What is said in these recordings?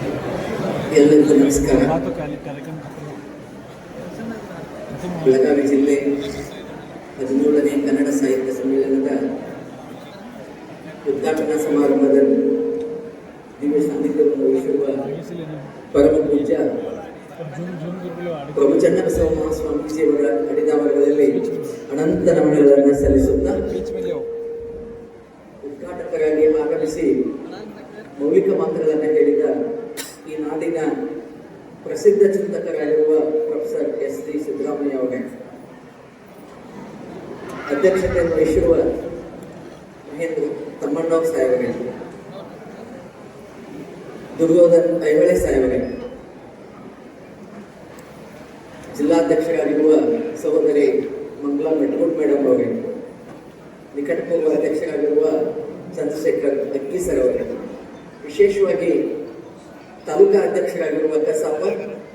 ಎಲ್ಲರಿಗೂ ನಮಸ್ಕಾರ ಬೆಳಗಾವಿ ಜಿಲ್ಲೆ ಹದಿನೇಳನೇ ಕನ್ನಡ ಸಾಹಿತ್ಯ ಸಮ್ಮೇಳನದ ಉದ್ಘಾಟನಾ ಸಮಾರಂಭದಲ್ಲಿ ದಿವ್ಯ ಸಾನ್ನಿಧ್ಯವನ್ನು ವಹಿಸಿರುವ ಪರಮ ಪೂಜ್ಯ ಪ್ರಭು ಚನ್ನಬಸವ ಮಹಾಸ್ವಾಮೀಜಿಯವರ ಅಡಿದಾವರದಲ್ಲಿ ಅನಂತ ನಮನಗಳನ್ನು ಸಲ್ಲಿಸುತ್ತಾ. ಉದ್ಘಾಟಕರಾಗಿ ಆಗಮಿಸಿ ಮೌಲಿಕ ಮಾತುಗಳನ್ನು ಹೇಳಿದ ಪ್ರಸಿದ್ಧ ಚಿಂತಕರಾಗಿರುವ ಪ್ರೊಫೆಸರ್ ಎಸ್ ಡಿ ಸಿದ್ದರಾಮಯ್ಯ ಅವರೇ ಅಧ್ಯಕ್ಷತೆಯನ್ನು ವಹಿಸಿರುವ ಮಹೇಂದ್ರ ತಮ್ಮಣ್ಣವ್ ಸಾಹೇಬರೇ ದುರ್ಯೋಧನ್ ಐಹೊಳೆ ಸಾಹೇಬರೇ ಜಿಲ್ಲಾಧ್ಯಕ್ಷರಾಗಿರುವ ಸಹೋದರಿ ಮಂಗಳಾ ಮೆಟ್ರೋಡ್ ಮೇಡಮ್ ಅವರೇ ನಿಕಟಪೂರ್ವ ಅಧ್ಯಕ್ಷರಾಗಿರುವ ಚಂದ್ರಶೇಖರ್ ಅಕ್ಕಿ ಸರ್ ಅವರೇ ವಿಶೇಷವಾಗಿ ತಾಲೂಕಾ ಅಧ್ಯಕ್ಷರಾಗಿರುವಂತಹ ಕಸಾಪ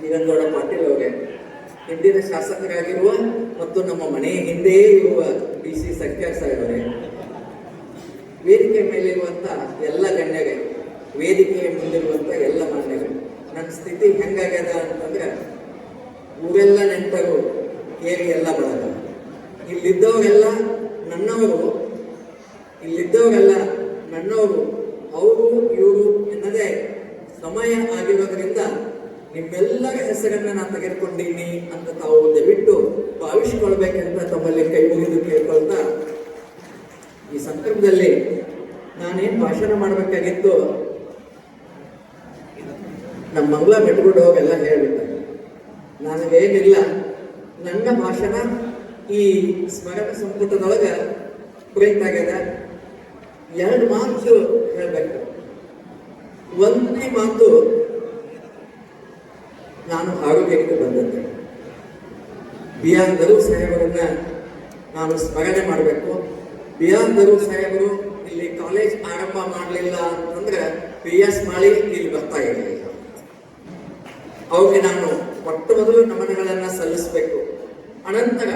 ನಿರಂಜೋಡ ಪಾಟೀಲ್ ಅವರೇ. ಹಿಂದಿನ ಶಾಸಕರಾಗಿರುವ ಮತ್ತು ನಮ್ಮ ಮನೆ ಹಿಂದೆಯೇ ಇರುವ ಬಿ ಸಿ ಸಂಖ್ಯಾರ್ ಸಾಹೇಬರೇ ವೇದಿಕೆ ಮೇಲಿರುವಂಥ ಎಲ್ಲ ಗಣ್ಯರೇ ವೇದಿಕೆಯ ಮುಂದಿರುವಂತಹ ಎಲ್ಲ ಮಾನ್ಯರು, ನನ್ನ ಸ್ಥಿತಿ ಹೆಂಗಾಗ್ಯದ ಅಂತಂದ್ರೆ, ಊರೆಲ್ಲ ನೆಂಟರು ಕೇರಿ ಎಲ್ಲ ಬಳಗ ಇಲ್ಲಿದ್ದವರೆಲ್ಲ ನನ್ನವರು ಇಲ್ಲಿದ್ದವರೆಲ್ಲ ನನ್ನವರು, ಅವರು, ಇವರು ಎನ್ನದೇ ಸಮಯ ಆಗಿರೋದ್ರಿಂದ ನಿಮ್ಮೆಲ್ಲರ ಹೆಸರನ್ನ ನಾನು ತೆಗೆದುಕೊಂಡಿನಿ ಅಂತ ತಾವು ದಯವಿಟ್ಟು ಭಾವಿಸಿಕೊಳ್ಬೇಕಂತ ತಮ್ಮಲ್ಲಿ ಕೈ ಮುಗಿದು ಕೇಳ್ಕೊಳ್ತಾ, ಈ ಸಂದರ್ಭದಲ್ಲಿ ನಾನೇನು ಭಾಷಣ ಮಾಡಬೇಕಾಗಿತ್ತು? ನಮ್ಮ ಮಂಗಳ ಬಿಟ್ಬಿಟ್ಟು ಅವೆಲ್ಲ ನಾನು ನನಗೇನಿಲ್ಲ ನನ್ನ ಭಾಷಣ ಈ ಸ್ಮರಣ ಸಂಪುಟದೊಳಗೆ ಆಗ್ಯದ ಎರಡು ಮಾತು ಹೇಳಬೇಕು. ಒಂದನೇ ಮಾತು ನಾನು ಆರೋಗ್ಯಕ್ಕೆ ಬಂದದ್ದೆ. ಬಿ ಆರ್ ಗರು ಸಾಹೇಬರನ್ನ ನಾನು ಸ್ಮರಣೆ ಮಾಡಬೇಕು. ಬಿ ಆರ್ ಗರು ಸಾಹೇಬರು ಇಲ್ಲಿ ಕಾಲೇಜ್ ಆರಂಭ ಮಾಡಲಿಲ್ಲ ಅಂತಂದ್ರೆ ಪಿ ಎಸ್ ಮಾಳಿ ಇಲ್ಲಿ ಬರ್ತಾ ಇರಲಿಲ್ಲ. ಅವ್ರಿಗೆ ನಾನು ಮೊಟ್ಟ ಮೊದಲು ನಮನಗಳನ್ನ ಸಲ್ಲಿಸಬೇಕು. ಅನಂತರ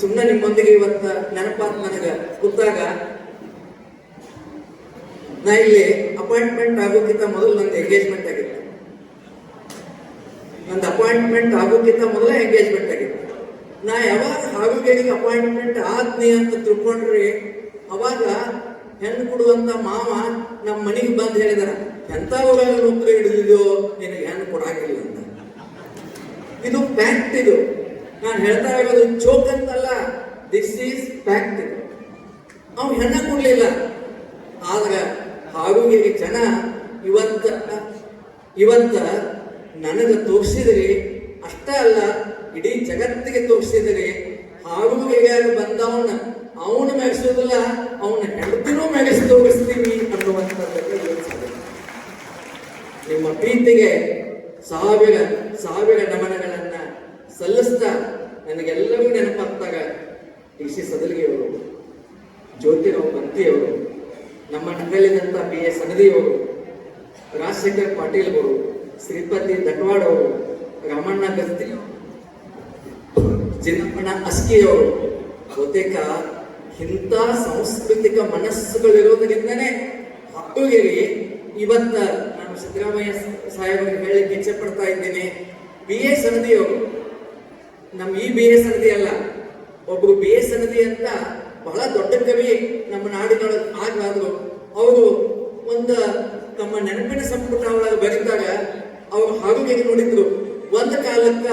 ಸುಮ್ಮನೆ ನಿಮ್ಮೊಂದಿಗೆ ಇವತ್ತು ನೆನಪಾತ್ ನನಗೆ ಕೂತಾಗ ನಾ ಇಲ್ಲಿ ಅಪಾಯಿಂಟ್ಮೆಂಟ್ ಆಗೋಕ್ಕಿಂತ ಮೊದಲು ನಂದು ಎಂಗೇಜ್ಮೆಂಟ್ ಆಗಿತ್ತು. ನಂದು ಅಪಾಯಿಂಟ್ಮೆಂಟ್ ಆಗೋಕ್ಕಿಂತ ಮೊದಲೇ ಎಂಗೇಜ್ಮೆಂಟ್ ಆಗಿತ್ತು. ನಾ ಯಾವಾಗ ಹಾರುಗೇರಿಗೆ ಅಪಾಯಿಂಟ್ಮೆಂಟ್ ಆದ್ನಿ ಅಂತ ತಿಳ್ಕೊಂಡ್ರಿ, ಅವಾಗ ಹೆಣ್ಣು ಕೊಡುವಂತ ಮಾವ ನಮ್ಮ ಮನೆಗೆ ಬಂದು ಹೇಳಿದಾರ, ಎಂತ ಉತ್ತರ ಹಿಡಿದಿದೆಯೋ? ನಿನಗೆ ಹೆಣ್ಣು ಕೊಡಾಗಿಲ್ಲ ಅಂತ. ಇದು ಫ್ಯಾಕ್ಟ್ ಇದು. ನಾನು ಹೇಳ್ತಾ ಇರೋದು ಚೋಕ್ ಅಂತಲ್ಲ ದಿಸ್ ಈಸ್ ಫ್ಯಾಕ್ಟ್ ಇದು. ಅವ್ನು ಹೆಣ್ಣ ಕೊಡ್ಲಿಲ್ಲ. ಆದ್ರೆ ಹಾರುಗೆಗೆ ಜನ ಇವತ್ತ ಇವತ್ತ ನನಗೆ ತೋರಿಸಿದರೆ ಅಷ್ಟೇ ಅಲ್ಲ, ಇಡೀ ಜಗತ್ತಿಗೆ ತೋರಿಸಿದರೆ ಆರೋಗ್ಯಗಾರು ಬಂದವನ ಅವನು ಮೆರೆಸೋದಿಲ್ಲ ಅವನ ಹೆಂಡತಿನೂ ಮೆರೆಸಿ ತೋರಿಸ್ತೀವಿ ಅನ್ನುವಂಥದ್ದನ್ನು ನಿಮ್ಮ ಪ್ರೀತಿಗೆ ಸಾವಿರ ಸಾವಿರ ನಮನಗಳನ್ನ ಸಲ್ಲಿಸ್ತಾ ನನಗೆಲ್ಲವೂ ನೆನಪಾಗ್ತಾಗ ಡಿ ಸಿ ಸದಲ್ಗಿಯವರು, ಜ್ಯೋತಿರಾವ್ ಬಂತಿಯವರು ನಮ್ಮ ನಗಲಿದಂತ ಬಿ ಎಸ್ ಅವರು ರಾಜಶೇಖರ್ ಪಾಟೀಲ್ ಅವರು ಶ್ರೀಪತಿ ದಟ್ವಾಡ್ ಅವರು, ರಾಮಣ್ಣ ಗಸ್ತಿ ಜಿನ್ನಪ್ಪಣ್ಣ ಅಸ್ಕಿಯವರು ಬಹುತೇಕ ಇಂಥ ಸಾಂಸ್ಕೃತಿಕ ಮನಸ್ಸುಗಳಿರೋದ್ರಿಂದನೇ ಹಕ್ಕುಗಿರಿ ಇವತ್ತ ನಾನು ಸಿದ್ದರಾಮಯ್ಯ ಸಾಹೇಬರಿಗೆ ಹೇಳಲಿಕ್ಕೆ ಇಚ್ಛೆ ಪಡ್ತಾ ಇದ್ದೇನೆ. ಬಿ ಎ ಸನದಿಯವರು ನಮ್ಮ ಈ ಬಿ ಎ ಸನದಿ ಅಲ್ಲ, ಒಬ್ರು ಬಿ ಎ ಸನದಿ ಅಂತ ಬಹಳ ದೊಡ್ಡ ಕವಿ ನಮ್ಮ ನಾಡಿನೊಳಗೆ ಆಗಲಾದ್ರು ಅವರು ಒಂದು ತಮ್ಮ ನೆನಪಿನ ಸಂಪುಟ ಒಳಗೆ ಬರೀತಾರೆ ಅವರು ಹಾಡುಗೆಗೆ ನೋಡಿದ್ರು. ಒಂದು ಕಾಲಕ್ಕ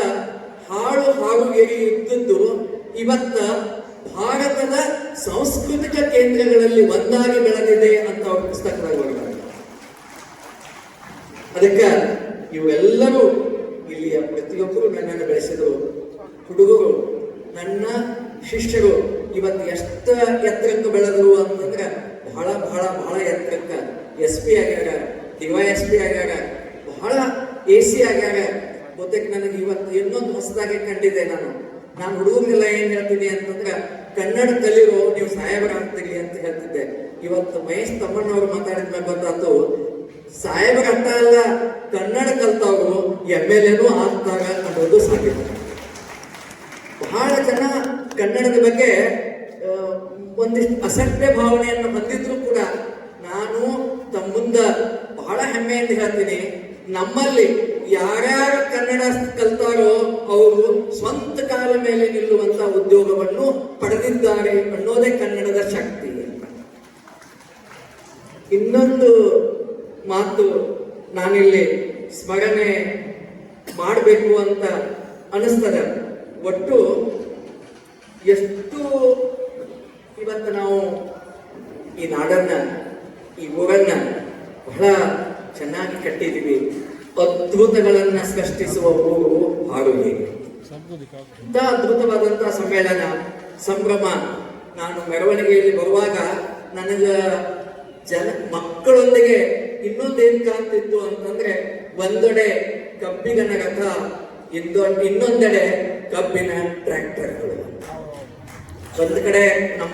ಹಾಡು ಹಾಡುಗೆಗೆ ಇದ್ದದ್ದು ಇವತ್ತ ಭಾರತದ ಸಾಂಸ್ಕೃತಿಕ ಕೇಂದ್ರಗಳಲ್ಲಿ ಒಂದಾಗಿ ಬೆಳೆದಿದೆ ಅಂತ ಅವ್ರ ಪುಸ್ತಕದಾಗ ಅದಕ್ಕೆ ಇವೆಲ್ಲರೂ ಇಲ್ಲಿಯ ಪ್ರತಿಯೊಬ್ಬರು ನನ್ನನ್ನು ಬೆಳೆಸಿದರು. ಹುಡುಗರು, ನನ್ನ ಶಿಷ್ಯರು ಇವತ್ತು ಎಷ್ಟು ಎತ್ತರಕ್ಕೆ ಬೆಳೆದ್ರು ಅಂತಂದ್ರೆ ಬಹಳ ಬಹಳ ಬಹಳ ಎತ್ತರಕ್ಕೆ. ಎಸ್ ಪಿ ಆಗ್ಯಾರ ಡಿವೈ ಎಸ್ ಪಿ ಆಗ್ಯಾರ, ಬಹಳ ಎ ಸಿ ಆಗ್ಯಾರ. ಗೊತ್ತಕ್ಕೆ ನನಗೆ ಇವತ್ತು ಇನ್ನೊಂದು ಹೊಸದಾಗಿ ಕಂಡಿದೆ ನಾನು. ನಾನು ಹುಡುಗರಿಗೆಲ್ಲ ಏನ್ ಹೇಳ್ತೀನಿ ಅಂತಂದ್ರೆ ಕನ್ನಡ ನೀವು ಸಾಹೇಬರಾಗ್ತೀರಿ ಅಂತ ಹೇಳ್ತಿದ್ದೆ. ಇವತ್ತು ಮಹೇಶ್ ತಮ್ಮಣ್ಣವ್ರು ಮಾತಾಡಿದ ಮೇಲೆ ಗೊತ್ತಾತು ಸಾಹೇಬರ ಅಂತ ಅಲ್ಲ, ಕನ್ನಡ ಕಲ್ತವ್ರು ಎಂ ಎಲ್ ಎನೂ ಆಗ್ತಾರ ಅನ್ನೋದು ಸಾಧ್ಯ ಬಹಳ ಜನ ಕನ್ನಡದ ಬಗ್ಗೆ ಒಂದಿಷ್ಟು ಅಸಭ್ಯ ಭಾವನೆಯನ್ನು ಹೊಂದಿದ್ರು ಕೂಡ ನಾನು ತಮ್ಮ ಮುಂದೆ ಬಹಳ ಹೆಮ್ಮೆಯಿಂದ ಹೇಳ್ತೀನಿ, ನಮ್ಮಲ್ಲಿ ಯಾರ್ಯಾರು ಕನ್ನಡ ಕಲ್ತಾರೋ ಅವರು ಸ್ವಂತ ಕಾಲ ಮೇಲೆ ನಿಲ್ಲುವಂತ ಉದ್ಯೋಗವನ್ನು ಪಡೆದಿದ್ದಾರೆ ಅನ್ನೋದೇ ಕನ್ನಡದ ಶಕ್ತಿ ಇನ್ನೊಂದು ಮಾತು ನಾನಿಲ್ಲಿ ಸ್ಮರಣೆ ಮಾಡಬೇಕು ಅಂತ ಅನಿಸ್ತದೆ. ಒಟ್ಟು ಎಷ್ಟು ಇವತ್ತು ನಾವು ಈ ನಾಡನ್ನ, ಈ ಊರನ್ನ ಬಹಳ ಚೆನ್ನಾಗಿ ಕಟ್ಟಿದ್ದೀವಿ. ಅದ್ಭುತಗಳನ್ನ ಸೃಷ್ಟಿಸುವ ಊರು ಹಾಡುಗೇರಿ ಇಂಥ ಅದ್ಭುತವಾದಂತಹ ಸಮ್ಮೇಳನ, ಸಂಭ್ರಮ ನಾನು ಮೆರವಣಿಗೆಯಲ್ಲಿ ಬರುವಾಗ ನನಗ ಜನ, ಮಕ್ಕಳೊಂದಿಗೆ ಇನ್ನೊಂದೇನು ಕಾಣ್ತಿತ್ತು ಅಂತಂದ್ರೆ ಒಂದೊಡೆ ಕಬ್ಬಿನ ರಥ ಇನ್ನೊಂದೆಡೆ ಕಬ್ಬಿನ ಟ್ರ್ಯಾಕ್ಟರ್ಗಳು ಒಂದ್ ಕಡೆ ನಮ್ಮ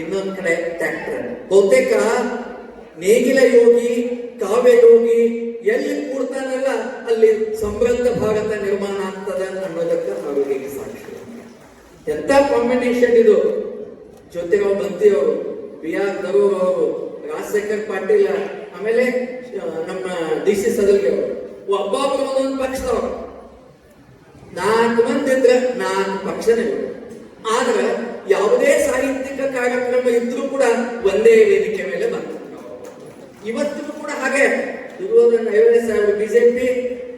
ಇನ್ನೊಂದ್ ಕಡೆ ಟ್ಯಾಕ್ಟರ್ ಬಹುತೇಕ ನೇಗಿಲ ಯೋಗಿ, ಕಾವ್ಯ ಯೋಗಿ, ಎಲ್ಲಿ ಕೂಡ್ತಾನಲ್ಲ, ಅಲ್ಲಿ ಸಮೃದ್ಧ ಭಾರತ ನಿರ್ಮಾಣ ಆಗ್ತದ ಅನ್ನೋದಕ್ಕೆ ಅವರಿಗೆ ಸಾಕ್ಷಿ ಎಂತ ಕಾಂಬಿನೇಷನ್ ಇದು? ಜ್ಯೋತಿರಾವ್ ಬಂತಿಯವರು ಬಿ ಆರ್ ದರೂರ್ ಅವರು, ರಾಜಶೇಖರ್ ಪಾಟೀಲ್, ಆಮೇಲೆ ನಮ್ಮ ಡಿ ಸಿ ಸದಲ್ಗೆ ಅವರು ಒಬ್ಬೊಬ್ಬರು ಒಂದೊಂದು ಪಕ್ಷದವರು. ನಾಲ್ಕು ಮಂದಿ ಇದ್ರೆ ನಾಲ್ಕು ಪಕ್ಷನೇ ಆದ್ರೆ ಯಾವುದೇ ಸಾಹಿತ್ಯಿಕ ಕಾರ್ಯಕ್ರಮ ಇದ್ರೂ ಕೂಡ ಒಂದೇ ವೇದಿಕೆ ಮೇಲೆ ಬಂತು. ಇವತ್ತಿಗೂ ಕೂಡ ಹಾಗೆ. ಬಿಜೆಪಿ,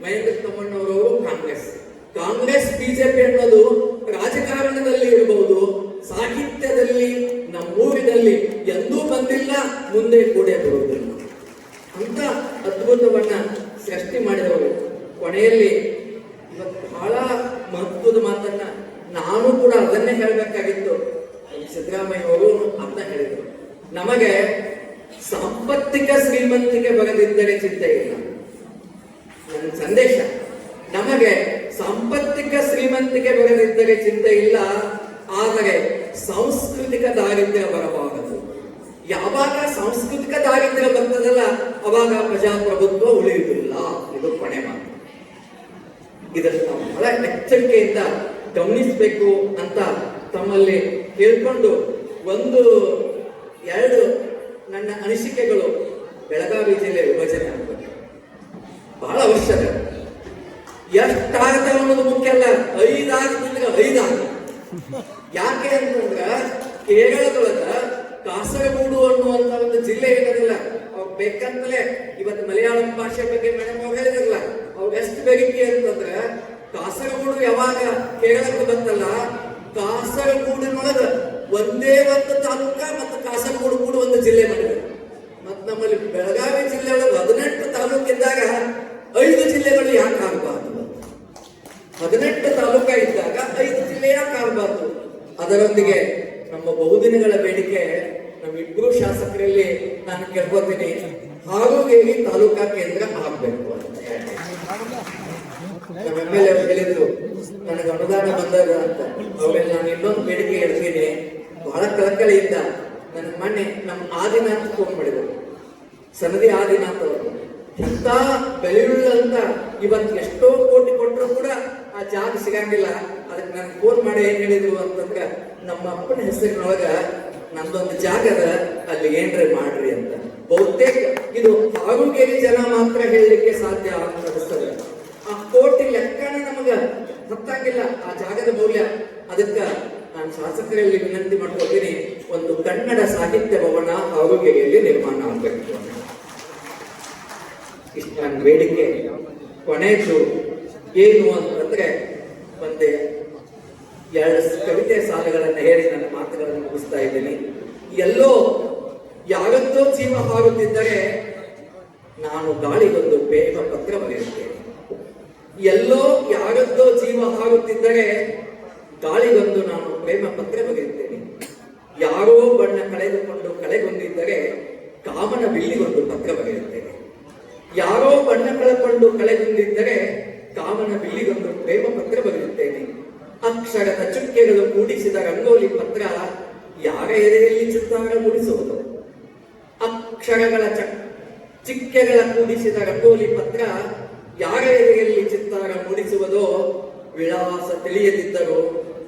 ಮಹೇಂದ್ರ ತಮ್ಮಣ್ಣವರವರು ಕಾಂಗ್ರೆಸ್. ಕಾಂಗ್ರೆಸ್, ಬಿಜೆಪಿ ನಾನು ಕೂಡ ಅದನ್ನೇ ಹೇಳಬೇಕಾಗಿತ್ತು. ಸಿದ್ದರಾಮಯ್ಯ ಅವರು ಅಂತ ಹೇಳಿದರು. ನಮಗೆ ಸಾಂಪತ್ತಿಕ ಶ್ರೀಮಂತಿಕೆ ಬರದಿದ್ದರೆ ಚಿಂತೆ ಇಲ್ಲ. ನನ್ನ ಸಂದೇಶ, ನಮಗೆ ಸಾಂಪತ್ತಿಕ ಶ್ರೀಮಂತಿಕೆ ಬರೆದಿದ್ದರೆ ಚಿಂತೆ ಇಲ್ಲ, ಆದರೆ ಸಾಂಸ್ಕೃತಿಕ ದಾರಿದ್ರ್ಯ ಬರಬಾರದು. ಯಾವಾಗ ಸಾಂಸ್ಕೃತಿಕ ದಾರಿದ್ರ್ಯ ಬರ್ತದಲ್ಲ, ಅವಾಗ ಪ್ರಜಾಪ್ರಭುತ್ವ ಉಳಿಯುವುದಿಲ್ಲ. ಇದು ಕೊನೆ ಮಾತು ಇದನ್ನು ಬಹಳ ಎಚ್ಚರಿಕೆಯಿಂದ ಗಮನಿಸಬೇಕು ಅಂತ ತಮ್ಮಲ್ಲಿ ಕೇಳ್ಕೊಂಡು ಒಂದು ಎರಡು ನನ್ನ ಅನಿಸಿಕೆಗಳು ಬೆಳಗಾವಿ ಜಿಲ್ಲೆ ವಿಭಜನೆ ಆಗಬೇಕು. ಬಹಳ ಅವಶ್ಯಕ. ಎಷ್ಟಾಗತ್ತೆ ಅನ್ನೋದು ಮುಖ್ಯ ಅಲ್ಲ. ಐದಾಗತ್ತಂದ್ರೆ ಐದಾಗ. ಯಾಕೆ ಅಂತಂದ್ರ ಕೇರಳದೊಳಗ ಕಾಸರಗೋಡು ಅನ್ನುವಂತ ಒಂದು ಜಿಲ್ಲೆ ಇರೋದಿಲ್ಲ ಅವ್ರು ಬೇಕಂತಲೇ ಇವತ್ತು ಮಲಯಾಳಂ ಭಾಷೆ ಬಗ್ಗೆ ಮೇಡಮ್ ಅವ್ರು ಹೇಳಿದಿರಲ್ಲ, ಅವ್ರು ಎಷ್ಟು ಬೇಡಿಕೆ ಅಂತಂದ್ರ ಕಾಸರಗೋಡು ಯಾವಾಗ ಕೇಳಕ್ಕೆ ಬಂತಲ್ಲ ಕಾಸರಗೋಡಿನೊಳಗ ಒಂದೇ ಒಂದು ತಾಲೂಕ ಮತ್ತು ಕಾಸರಗೋಡು ಕೂಡ ಒಂದು ಜಿಲ್ಲೆ ಮಾಡಿದ್ರು ಮತ್ ನಮ್ಮಲ್ಲಿ ಬೆಳಗಾವಿ ಜಿಲ್ಲೆ ಒಳಗೆ ಹದಿನೆಂಟು ತಾಲೂಕಿದ್ದಾಗ ಐದು ಜಿಲ್ಲೆಗಳು ಯಾಕೆ ಆಗಬಾರ್ದು? ಹದಿನೆಂಟು ತಾಲೂಕ ಇದ್ದಾಗ ಐದು ಜಿಲ್ಲೆ ಯಾಕೆ ಆಗಬಾರ್ದು? ಅದರೊಂದಿಗೆ ನಮ್ಮ ಬಹುದಿನಗಳ ಬೇಡಿಕೆ ನಮ್ಮಿಬ್ರು ಶಾಸಕರಲ್ಲಿ ನಾನು ಕೇಳ್ಕೊತೀನಿ, ಹಾರೋಗೇರಿ ತಾಲೂಕಾ ಕೇಂದ್ರ ಆಗಬೇಕು ಅಂತ. ಹೇಳಿ. ನಮ್ಮ ಎಂ ಎಲ್ ಎ ಹೇಳಿದ್ರು ನನಗೆ ಅನುದಾನ ಬಂದಾಗ ಅಂತ. ಅವಾಗ ನಾನು ಇನ್ನೊಂದು ಬೇಡಿಕೆ ಹೇಳ್ತೀನಿ. ಬಹಳ ಕಳಕಳಿಯಿಂದ ನನ್ನ ಮೊನ್ನೆ ನಮ್ಮ ಆದಿನಾಥ್ ಫೋನ್ ಮಾಡಿದ್ರು. ಸನದಿ ಆದಿನಾಥ್ ಅವರು. ಎಂತ ಬೆಲೆಯುಳ್ಳಂತ ಇವತ್ತು ಎಷ್ಟೋ ಕೋಟಿ ಕೊಟ್ಟರು ಕೂಡ ಆ ಜಾಗ ಸಿಗಂಗಿಲ್ಲ. ಅದಕ್ಕೆ ನಾನು ಫೋನ್ ಮಾಡಿ ಏನ್ ಹೇಳಿದ್ರು ಅಂತಂದ್ರೆ, ನಮ್ಮ ಅಪ್ಪನ ಹೆಸರಿನೊಳಗ ನಂದೊಂದು ಜಾಗ ಅದ, ಅಲ್ಲಿ ಏನ್ರಿ ಮಾಡ್ರಿ ಅಂತ. ಬಹುತೇಕ ಇದು ಹಾರುಗೇರಿ ಜನ ಮಾತ್ರ ಹೇಳಲಿಕ್ಕೆ ಸಾಧ್ಯ ಅನಿಸ್ತದೆ ಆ ಕೋಟಿ ಲೆಕ್ಕನ ನಮಗ ಗೊತ್ತಾಗಿಲ್ಲ ಆ ಜಾಗದ ಮೌಲ್ಯ. ಅದಕ್ಕ ನಾನು ಶಾಸಕರಲ್ಲಿ ವಿನಂತಿ ಮಾಡ್ಕೊತೀನಿ ಒಂದು ಕನ್ನಡ ಸಾಹಿತ್ಯ ಭವನ ಆರೋಗ್ಯದಲ್ಲಿ ನಿರ್ಮಾಣ ಆಗಬೇಕು ಇಷ್ಟ ನನ್ನ ಬೇಡಿಕೆ. ಕೊನೆಯದು ಏನು ಅಂತಂದ್ರೆ, ಒಂದೇ ಎರಡು ಕವಿತೆ ಸಾಲುಗಳನ್ನು ಹೇಳಿ ನನ್ನ ಮಾತುಗಳನ್ನು ಮುಗಿಸ್ತಾ ಇದ್ದೀನಿ. ಎಲ್ಲೋ ಯಾವತ್ತೋ ಜೀವ ಹಾರುತ್ತಿದ್ದರೆ ನಾನು ಗಾಳಿಗೊಂದು ಪ್ರೇಮ ಪತ್ರ ಬರೆಯುತ್ತೇನೆ. ಎಲ್ಲೋ ಯಾರದ್ದೋ ಜೀವ ಹಾರುತ್ತಿದ್ದರೆ ಗಾಳಿಗೊಂದು ನಾನು ಪ್ರೇಮ ಪತ್ರ ಬರೆಯುತ್ತೇನೆ ಯಾರೋ ಬಣ್ಣ ಕಳೆದುಕೊಂಡು ಕಳೆಗೊಂಡಿದ್ದರೆ ಕಾಮನ ಬಿಲ್ಲಿಗೊಂದು ಪತ್ರ ಬರೆಯುತ್ತೇನೆ ಯಾರೋ ಬಣ್ಣ ಕಳೆಕೊಂಡು ಕಳೆಗೊಂಡಿದ್ದರೆ ಕಾಮನ ಬಿಲ್ಲಿಗೊಂದು ಪ್ರೇಮ ಪತ್ರ ಬರೆಯುತ್ತೇನೆ ಅಕ್ಷರದ ಚುಕ್ಕೆಗಳು ಕೂಡಿಸಿದ ರಂಗೋಲಿ ಪತ್ರ ಯಾರ ಎದೆಯಲ್ಲಿ ಚಿತ್ತಾರ ಮೂಡಿಸುವುದು? ಅಕ್ಷರಗಳ ಚಿಕ್ಕೆಗಳ ಕೂಡಿಸಿದ ರಂಗೋಲಿ ಪತ್ರ ಯಾರ ಎದೆಯಲ್ಲಿ ಚಿತ್ತಾರ ಮೂಡಿಸುವುದೋ ವಿಳಾಸ ತಿಳಿಯದಿದ್ದರೂ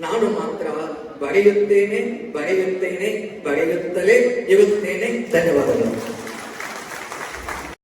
ನಾನು ಮಾತ್ರ ಬರೆಯುತ್ತೇನೆ ಬರೆಯುತ್ತೇನೆ ಬರೆಯುತ್ತಲೇ ಇರುತ್ತೇನೆ. ಧನ್ಯವಾದಗಳು.